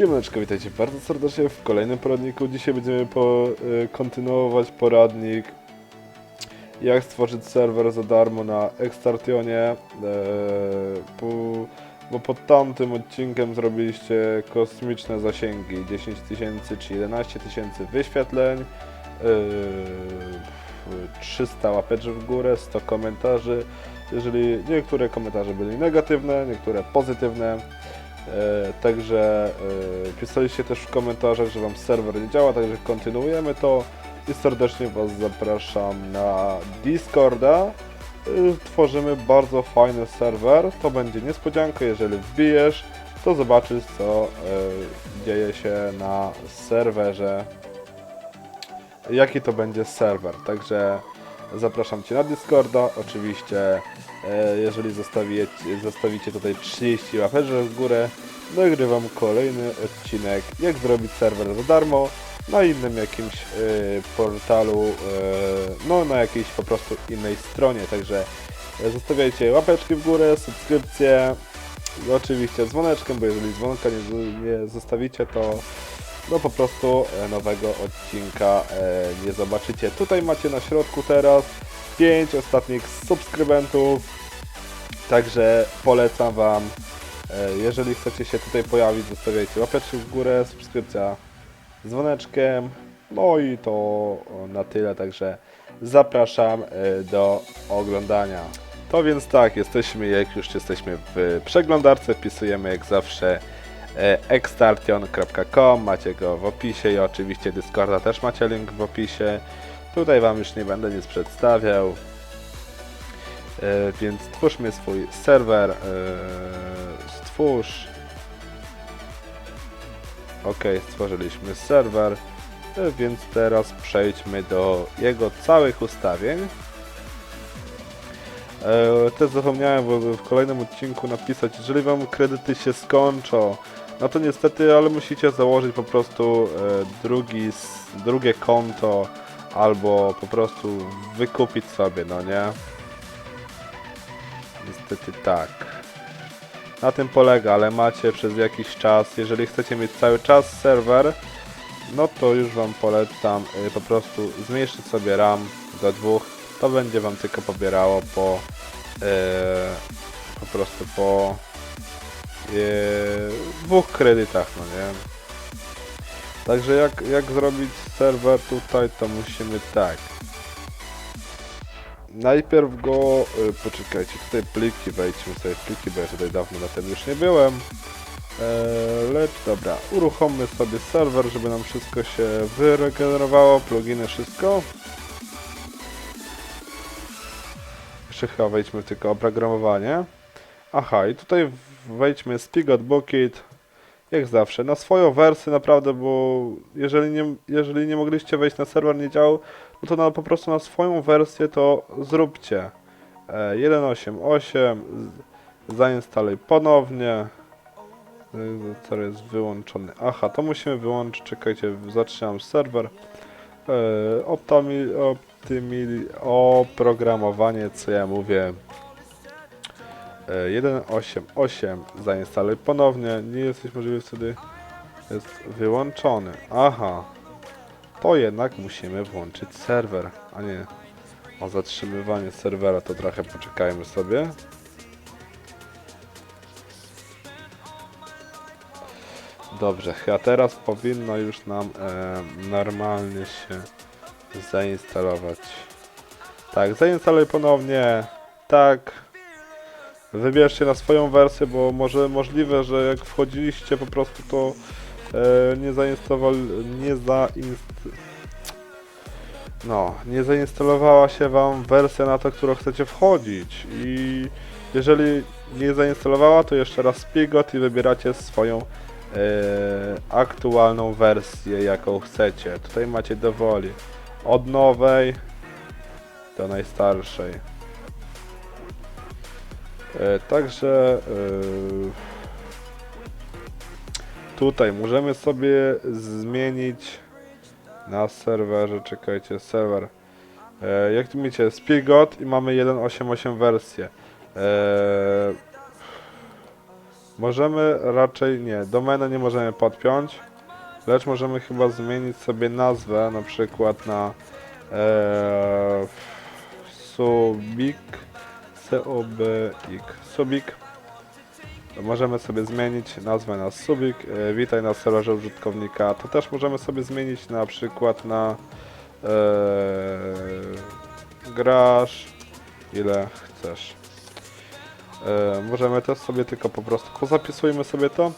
Siemaneczko, witajcie bardzo serdecznie w kolejnym poradniku. Dzisiaj będziemy po, y, kontynuować poradnik jak stworzyć serwer za darmo na Extartionie. Po, bo pod tamtym odcinkiem zrobiliście kosmiczne zasięgi 10 tysięcy czy 11 tysięcy wyświetleń. e, 300 łapeczek w górę, 100 komentarzy. Jeżeli niektóre komentarze byli negatywne, niektóre pozytywne, także e, pisaliście też w komentarzach, że Wam serwer nie działa, także kontynuujemy to i serdecznie Was zapraszam na Discorda. E, tworzymy bardzo fajny serwer, to będzie niespodzianka, jeżeli wbijesz, to zobaczysz co e, dzieje się na serwerze, jaki to będzie serwer, także zapraszam Cię na Discorda, oczywiście e, jeżeli zostawicie, tutaj 30 łapeczek w górę, nagrywam kolejny odcinek, jak zrobić serwer za darmo na innym jakimś e, portalu, e, no na jakiejś po prostu innej stronie, także e, zostawiajcie łapeczki w górę, subskrypcje, i oczywiście dzwoneczkiem, bo jeżeli dzwonka nie, nie zostawicie, to no po prostu e, nowego odcinka e, nie zobaczycie. Tutaj macie na środku teraz 5 ostatnich subskrybentów, także polecam Wam, e, jeżeli chcecie się tutaj pojawić, zostawiajcie łapeczki w górę, subskrypcja z dzwoneczkiem, no i to na tyle, także zapraszam do oglądania. To więc tak, jesteśmy, jak już jesteśmy w przeglądarce, wpisujemy jak zawsze extartion.com, macie go w opisie i oczywiście Discorda też macie link w opisie. Tutaj Wam już nie będę nic przedstawiał, e, więc twórzmy swój serwer, e, stwórz. Ok, stworzyliśmy serwer, e, więc teraz przejdźmy do jego całych ustawień. Też zapomniałem w kolejnym odcinku napisać, jeżeli wam kredyty się skończą, no to niestety, ale musicie założyć po prostu e, drugi, drugie konto albo po prostu wykupić sobie, no nie? Niestety tak. Na tym polega, ale macie przez jakiś czas, jeżeli chcecie mieć cały czas serwer, no to już wam polecam y, po prostu zmniejszyć sobie RAM do dwóch. To będzie wam tylko pobierało po e, po prostu po e, dwóch kredytach, no nie? Także jak, jak zrobić serwer tutaj, to musimy tak. Najpierw go, y, poczekajcie, tutaj pliki, wejdźmy sobie w pliki, bo ja tutaj dawno na tym już nie byłem. Eee, lecz dobra, uruchommy sobie serwer, żeby nam wszystko się wyregenerowało, pluginy, wszystko. Jeszcze chyba wejdźmy tylko oprogramowanie. Aha, i tutaj wejdźmy Spigot Bucket, jak zawsze, na swoją wersję naprawdę, bo jeżeli nie, jeżeli nie mogliście wejść na serwer, nie działał, no to na, po prostu na swoją wersję to zróbcie. E, 1.8.8, z- zainstaluj ponownie. Co jest wyłączony? Aha, to musimy wyłączyć. Czekajcie, zaczynam serwer. E, optimi, optimi, oprogramowanie, co ja mówię. E, 1.8.8 zainstaluj ponownie. Nie jesteś możliwy wtedy. Jest wyłączony. Aha. To jednak musimy włączyć serwer, a nie o zatrzymywanie serwera. To trochę poczekajmy sobie. Dobrze, a teraz powinno już nam e, normalnie się zainstalować. Tak, zainstaluj ponownie. Tak. Wybierzcie na swoją wersję, bo może możliwe, że jak wchodziliście po prostu to e, nie zainstalowali, nie zainst... No, nie zainstalowała się wam wersja na to, którą chcecie wchodzić i jeżeli nie zainstalowała, to jeszcze raz spigot i wybieracie swoją e, aktualną wersję, jaką chcecie. Tutaj macie dowoli od nowej do najstarszej. E, także e, tutaj możemy sobie zmienić na serwerze, czekajcie, serwer. E, jak tu widzicie, Spigot i mamy 1.8.8 wersję. Możemy raczej nie, domenę nie możemy podpiąć, lecz możemy chyba zmienić sobie nazwę, na przykład na Subik, C-O-B-I-K, Subik. Możemy sobie zmienić nazwę na Subik, e, witaj na serwerze użytkownika, to też możemy sobie zmienić na przykład na e, grasz ile chcesz. E, możemy też sobie tylko po prostu pozapisujmy sobie to.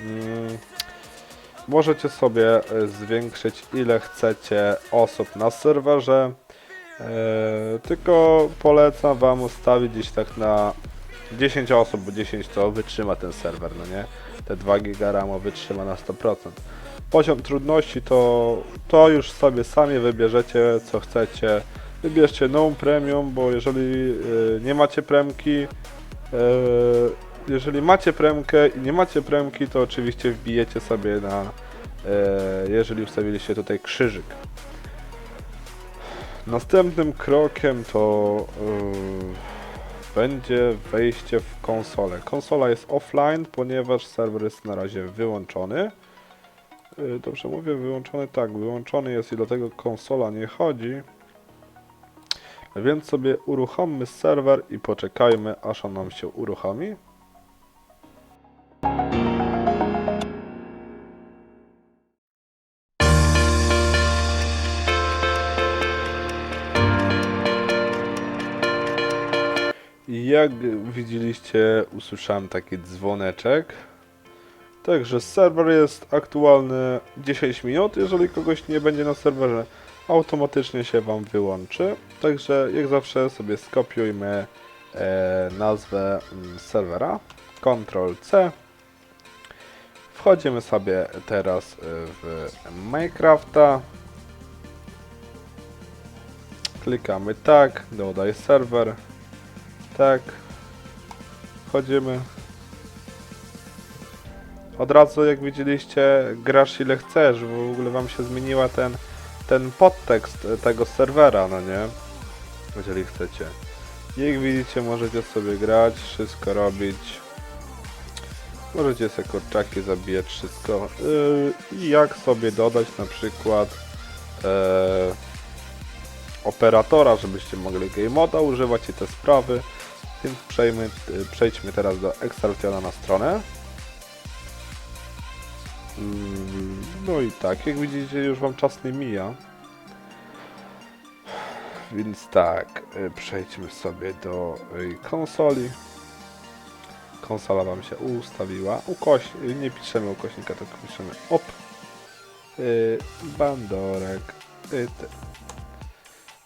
Mm, możecie sobie e, zwiększyć ile chcecie osób na serwerze. E, tylko polecam wam ustawić gdzieś tak na 10 osób, bo 10 to wytrzyma ten serwer, no nie? Te 2 giga RAMu wytrzyma na 100%. Poziom trudności to, to już sobie sami wybierzecie co chcecie. Wybierzcie no premium, bo jeżeli y, nie macie premki, y, jeżeli macie premkę i nie macie premki, to oczywiście wbijecie sobie na, jeżeli ustawiliście tutaj krzyżyk. Następnym krokiem to y, będzie wejście w konsolę. Konsola jest offline, ponieważ serwer jest na razie wyłączony. Y, Dobrze mówię, wyłączony? Tak, wyłączony jest i dlatego konsola nie chodzi. Więc sobie uruchommy serwer i poczekajmy, aż on nam się uruchomi. Jak widzieliście, usłyszałem taki dzwoneczek. Także serwer jest aktualny 10 minut. Jeżeli kogoś nie będzie na serwerze, automatycznie się Wam wyłączy. Także jak zawsze sobie skopiujmy e, nazwę mm, serwera. Ctrl C. Wchodzimy sobie teraz e, w Minecrafta. Klikamy tak, dodaj serwer. Tak. Wchodzimy. Od razu jak widzieliście grasz ile chcesz, w ogóle wam się zmieniła ten, ten podtekst tego serwera, no nie? Jeżeli chcecie. Jak widzicie możecie sobie grać, wszystko robić. Możecie sobie kurczaki zabijać, wszystko. Yy, jak sobie dodać na przykład e, operatora, żebyście mogli game moda używać i te sprawy. Więc przejmy, przejdźmy teraz do Extraction na stronę. Mm, No i tak, jak widzicie już wam czas nie mija. Więc tak, y, przejdźmy sobie do y, konsoli. Konsola wam się ustawiła. Ukoś, nie piszemy ukośnika, tylko piszemy op. Y, Bandorek.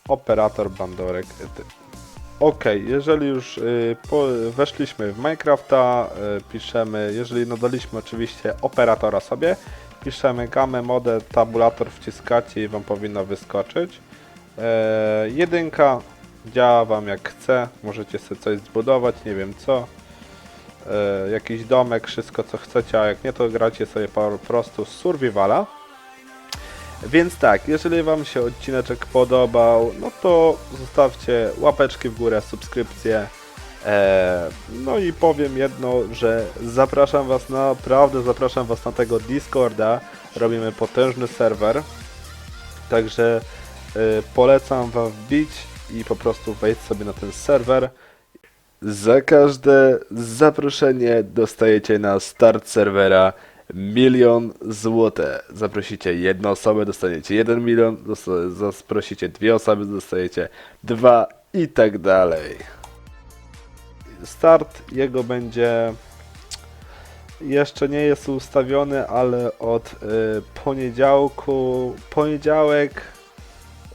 Operator Bandorek. Y. Ok, jeżeli już y, po, weszliśmy w Minecrafta, y, piszemy, jeżeli nadaliśmy oczywiście operatora sobie, piszemy gamę mode tabulator wciskacie i wam powinno wyskoczyć. E, jedynka działa wam jak chce, możecie sobie coś zbudować, nie wiem co. E, jakiś domek, wszystko co chcecie, a jak nie to gracie sobie po prostu z survivala. Więc tak, jeżeli Wam się odcineczek podobał, no to zostawcie łapeczki w górę, subskrypcję. Eee, no i powiem jedno, że zapraszam Was naprawdę, zapraszam Was na tego Discorda. Robimy potężny serwer. Także e, polecam Wam wbić i po prostu wejść sobie na ten serwer. Za każde zaproszenie dostajecie na start serwera milion złote. Zaprosicie jedną osobę, dostaniecie jeden milion, zaprosicie dwie osoby, dostajecie dwa i tak dalej. Start jego będzie jeszcze nie jest ustawiony, ale od y, poniedziałku, poniedziałek,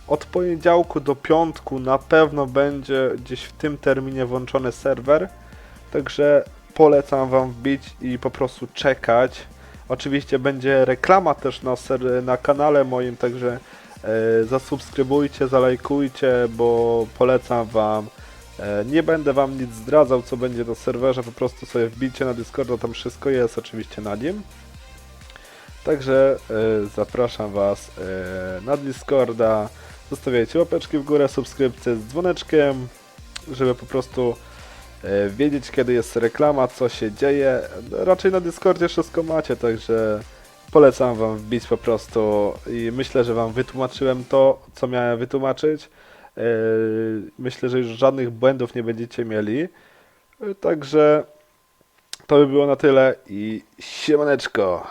od poniedziałku do piątku na pewno będzie gdzieś w tym terminie włączony serwer. Także polecam Wam wbić i po prostu czekać. Oczywiście będzie reklama też na, ser- na kanale moim, także e, zasubskrybujcie, zalajkujcie, bo polecam Wam. E, nie będę Wam nic zdradzał, co będzie na serwerze, po prostu sobie wbijcie na Discorda, tam wszystko jest oczywiście na nim. Także e, zapraszam Was e, na Discorda. Zostawiajcie łapeczki w górę, subskrypcję z dzwoneczkiem, żeby po prostu wiedzieć kiedy jest reklama, co się dzieje. Raczej na Discordzie wszystko macie, także polecam wam wbić po prostu i myślę, że wam wytłumaczyłem to, co miałem wytłumaczyć. E, Myślę, że już żadnych błędów nie będziecie mieli. E, Także to by było na tyle i siemaneczko.